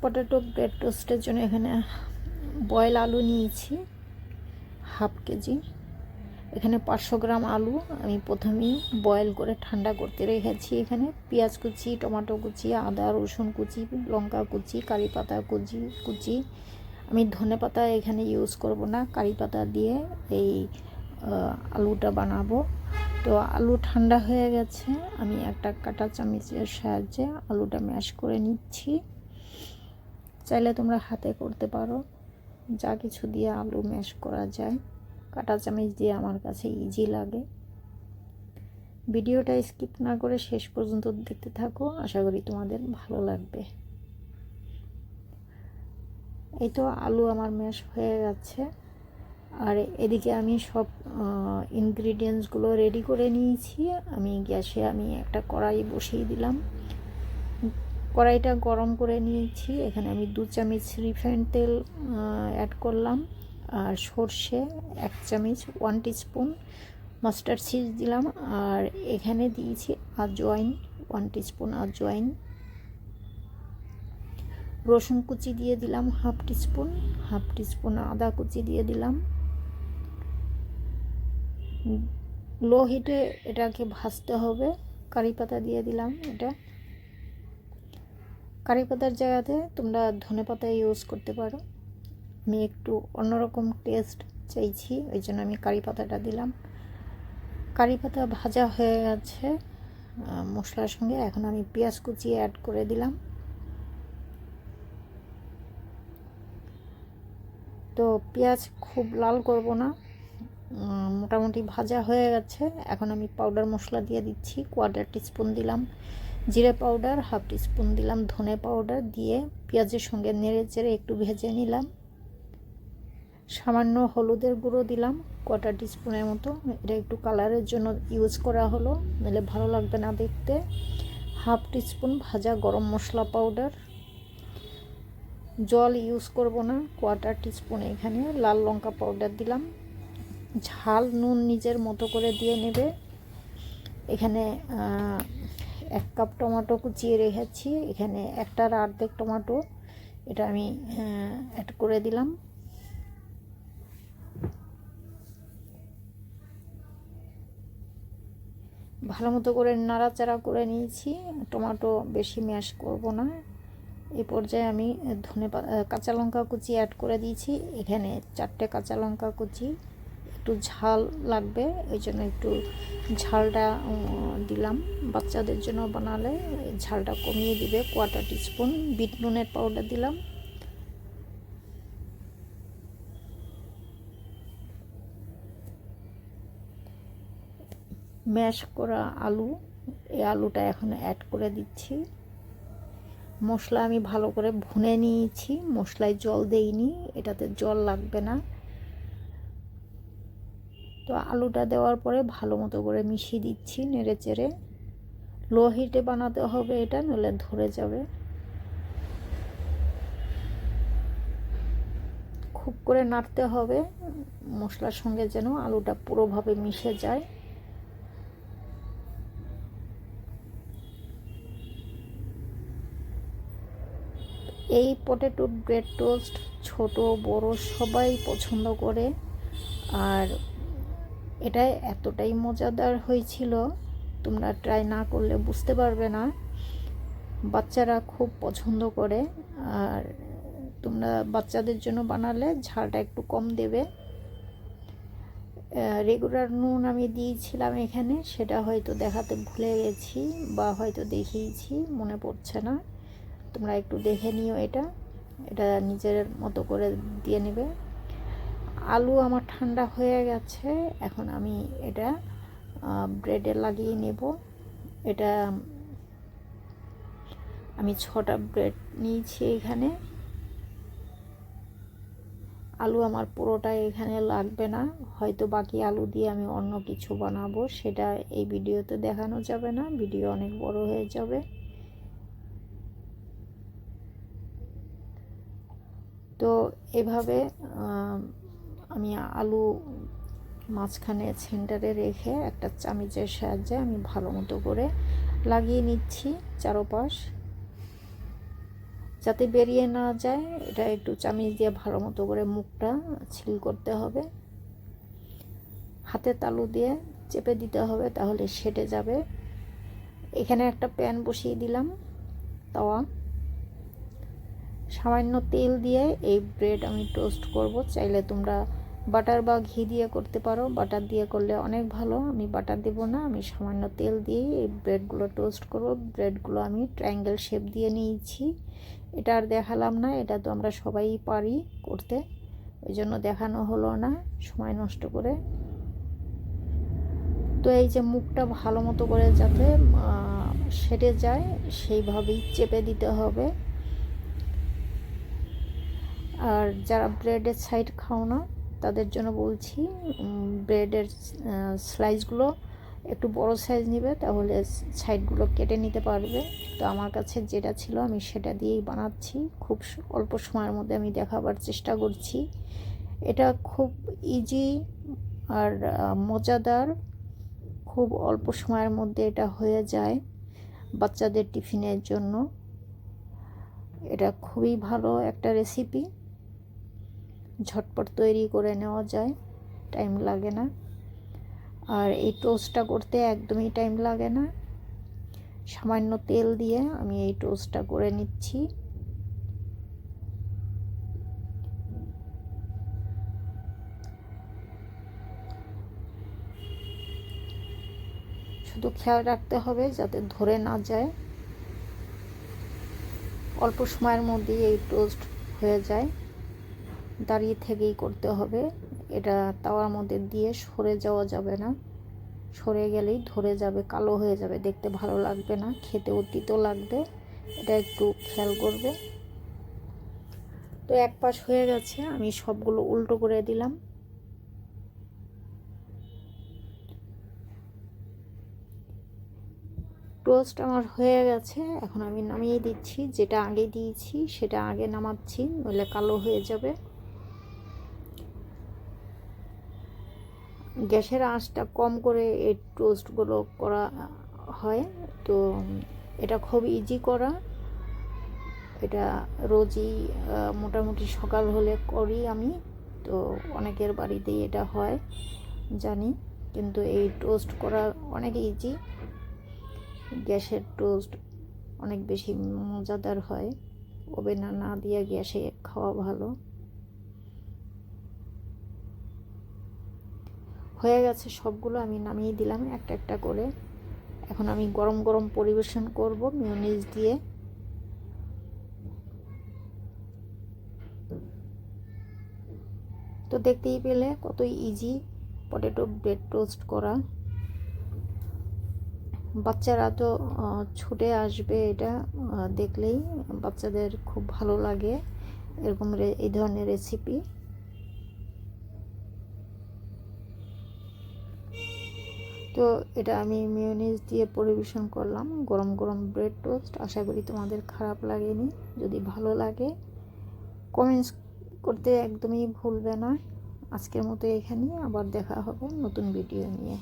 Potato bread টোস্টের জন্য এখানে boil আলু নিয়েছি, হাফ কেজি। এখানে পাঁচশো গ্রাম আলু আমি প্রথমেই বয়েল করে ঠান্ডা করতে রেখেছি এখানে। পেঁয়াজ কুচি, টমেটো কুচি, আদা, রসুন কুচি, লঙ্কা কুচি, কারি পাতা কুচি কুচি। আমি ধনে পাতা এখানে ইউজ করব না, কারি পাতা দিয়ে এই আলুটা বানাবো। তো আলু ঠান্ডা হয়ে গেছে, আমি একটা কাঁটা চামচের সাহায্যে আলুটা ম্যাশ করে নিচ্ছি। চাইলে তোমরা হাতে করতে পারো। যা কিছু দিয়ে আলু ম্যাশ করা যায়। কাঁটা চামচ দিয়ে আমার কাছে ইজি লাগে। ভিডিওটা স্কিপ না করে শেষ পর্যন্ত দেখতে থাকো। আশা করি তোমাদের ভালো লাগবে। এই তো আলু আমার ম্যাশ হয়ে যাচ্ছে আর এদিকে আমি সব ইনগ্রিডিয়েন্টসগুলো রেডি করে নিয়েছি। আমি গ্যাসে আমি একটা কড়াই বসিয়ে দিলাম। কড়াইটা গরম করে নিয়েছি। এখানে আমি দু চামচ রিফাইন তেল অ্যাড করলাম। আর সর্ষে এক চামচ ওয়ান টিস্পুন মাস্টার্ড সিজ দিলাম। আর এখানে দিয়েছি আজওয়াইন ওয়ান টিস্পুন আজওয়াইন রসুন কুচি দিয়ে দিলাম হাফ টিস্পুন হাফ টিস্পুন আদা কুচি দিয়ে দিলাম। লো হিটে এটাকে ভাজতে হবে। কারি পাতা দিয়ে দিলাম এটা। কারি পাতার জায়গাতে তোমরা ধনে পাতা ইউজ করতে পারো। আমি একটু অন্যরকম টেস্ট চাইছি, ওই জন্য আমি কারি পাতাটা দিলাম। কারি পাতা ভাজা হয়ে গেছে মশলার সঙ্গে। এখন আমি পেঁয়াজ কুচি অ্যাড করে দিলাম। তো পেঁয়াজ খুব লাল করব না মোটামুটি ভাজা হয়ে গেছে। এখন আমি পাউডার মশলা দিয়ে দিচ্ছি কোয়ার্টার টিস্পুন দিলাম। জিরে পাউডার, হাফ টিস্পুন দিলাম ধনে পাউডার দিয়ে পেঁয়াজের সঙ্গে নেড়ে চেড়ে একটু ভেজে নিলাম। সামান্য হলুদের গুঁড়ো দিলাম কোয়ার্টার টিস্পুনের মতো। এটা একটু কালারের জন্য ইউজ করা হলো, নাহলে ভালো লাগবে না দেখতে। হাফ টিস্পুন ভাজা গরম মশলা পাউডার। জল ইউজ করব না কোয়ার্টার টিস্পুন এখানে লাল লঙ্কা পাউডার দিলাম। ঝাল নুন নিজের মতো করে দিয়ে নেবে। এখানে এক কাপ টমেটো কুচিয়ে রেখেছি। এখানে একটার অর্ধেক টমেটো, এটা আমি অ্যাড করে দিলাম। ভালো মতো করে নাড়াচাড়া করে নিয়েছি। টমেটো বেশি ম্যাশ করব না। এই পর্যায়ে আমি ধনে কাঁচা লঙ্কা কুচি অ্যাড করে দিয়েছি। এখানে চারটে কাঁচা লঙ্কা কুচি। একটু ঝাল লাগবে, ওই জন্য একটু ঝালটা দিলাম। বাচ্চাদের জন্য বানালে ঝালটা কমিয়ে দিবে কোয়ার্টার টিস্পুন বিট নুনের পাউডার দিলাম। ম্যাশ করা আলু, এই আলুটা এখন অ্যাড করে দিচ্ছি। মশলা আমি ভালো করে ভুনে নিয়েছি। মশলায় জল দেইনি, এটাতে জল লাগবে না। আলুটা দেওয়ার পরে ভালো মতো করে মিশিয়ে দিচ্ছি নেড়ে চেড়ে। লো হিটে বানাতে হবে এটা, নইলে ধরে যাবে। খুব করে নাড়তে হবে, মশলার সঙ্গে যেন আলুটা পুরোভাবে মিশে যায়। এই পটেটো ব্রেড টোস্ট ছোট, বড় সবাই পছন্দ করে। আর এটা এতটাই মজাদার হয়েছিল। তোমরা ট্রাই না করলে বুঝতে পারবে না। বাচ্চারা খুব পছন্দ করে। আর তোমরা বাচ্চাদের জন্য বানালে ঝালটা একটু কম দেবে। রেগুলার নুন আমি দিয়েছিলাম এখানে, সেটা হয়তো দেখাতে ভুলে গেছি বা হয়তো দেখিয়েছি, মনে পড়ছে না। তোমরা একটু দেখে নিও এটা। এটা নিজের মতো করে দিয়ে নেবে। আলু আমার ঠান্ডা হয়ে গেছে, এখন আমি এটা ব্রেডে লাগিয়ে নেব। এটা, আমি ছটা ব্রেড নিয়েছি এখানে। আলু আমার পুরোটাই এখানে লাগবে না, হয়তো বাকি আলু দিয়ে আমি অন্য কিছু বানাবো, সেটা এই ভিডিওতে দেখানো যাবে না, ভিডিও অনেক বড় হয়ে যাবে। তো এভাবে আলু মাঝখানে সেন্টারে রেখে একটা চামিচের সাহায্যে আমি ভালো মতো করে লাগিয়ে নিচ্ছি চারোপাশ। যাতে বেরিয়ে না যায়, এটা একটু চামিচ দিয়ে ভালো মতো করে মুখটা ছিল করতে হবে। হাতে তালু দিয়ে চেপে দিতে হবে তাহলে সেটে যাবে। এখানে একটা প্যান বসিয়ে দিলাম, তাওয়া। সামান্য তেল দিয়ে এই ব্রেড আমি টোস্ট করব। চাইলে তোমরা বাটার বা ঘি দিয়ে করতে পারো। বাটার দিয়ে করলে অনেক ভালো। আমি বাটার দেবো না। আমি সামান্য তেল দিয়ে এই ব্রেডগুলো টোস্ট করব। ব্রেডগুলো আমি ট্রায়াঙ্গেল শেপ দিয়ে নিয়েছি। এটা আর দেখালাম না। এটা তো আমরা সবাই পারি করতে। ওই জন্য দেখানো হলো না। সময় নষ্ট করে। তো এই যে মুখটা ভালো মতো করে যাতে সেটে যায়, সেইভাবেই চেপে দিতে হবে। আর যারা ব্রেডের সাইড খাও না তাদের জন্য বলছি ব্রেডের স্লাইসগুলো একটু বড় সাইজ নেবে, তাহলে সাইডগুলো কেটে নিতে পারবে। তো আমার কাছে যেটা ছিল আমি সেটা দিয়েই বানাচ্ছি। খুব অল্প সময়ের মধ্যে আমি দেখাবার চেষ্টা করছি। এটা খুব ইজি আর মজাদার। খুব অল্প সময়ের মধ্যে এটা হয়ে যায় বাচ্চাদের টিফিনের জন্য। এটা খুবই ভালো একটা রেসিপি ঝটপট তৈরি করে নেওয়া যায় টাইম লাগে না। আর এই টোস্টটা করতে একদমই টাইম লাগে না। সামান্য তেল দিয়ে আমি এই টোস্টটা করে নিচ্ছি। শুধু খেয়াল রাখতে হবে যাতে ধরে না যায়। অল্প সময়ের মধ্যেই এই টোস্ট হয়ে যায়। দাঁড়িয়ে থেকেই করতে হবে। এটা তাওয়ার মধ্যে দিয়ে সরে যাওয়া যাবে না। সরে গেলেই ধরে যাবে, কালো হয়ে যাবে। দেখতে ভালো লাগবে না, খেতে অতীত লাগবে। এটা একটু খেয়াল করবে। তো এক পাশ হয়ে গেছে, আমি সবগুলো উল্টো করে দিলাম। টোস্ট আমার হয়ে গেছে। এখন আমি নামিয়ে দিচ্ছি। যেটা আগে দিয়েছি, সেটা আগে নামাচ্ছি, নইলে কালো হয়ে যাবে। গ্যাসের আঁচটা কম করে এই টোস্টগুলো করা হয়। তো এটা খুব ইজি করা। এটা রোজই মোটামুটি সকাল হলে করি আমি। তো অনেকের বাড়িতেই এটা হয়, জানি। কিন্তু এই টোস্ট করা অনেক ইজি গ্যাসের টোস্ট অনেক বেশি মজাদার হয়। ওভেনে না দিয়ে গ্যাসে খাওয়া ভালো। হয়ে গেছে সবগুলো, আমি নামিয়ে দিলাম একটা একটা করে। এখন আমি গরম গরম পরিবেশন করব মিউনিস দিয়ে। তো দেখতেই পেলে কত ইজি পটেটো ব্রেড টোস্ট করা। বাচ্চারা তো ছুটে আসবে এটা দেখলেই বাচ্চাদের খুব ভালো লাগে। এরকম এই ধরনের রেসিপি তো এটা আমি মিউনিজ দিয়ে পরিবেশন করলাম। গরম গরম ব্রেড টোস্ট আশা করি তোমাদের খারাপ লাগেনি। যদি ভালো লাগে কমেন্টস করতে একদমই ভুলবে না। আজকের মতো এখানেই, আবার দেখা হবে নতুন ভিডিও নিয়ে।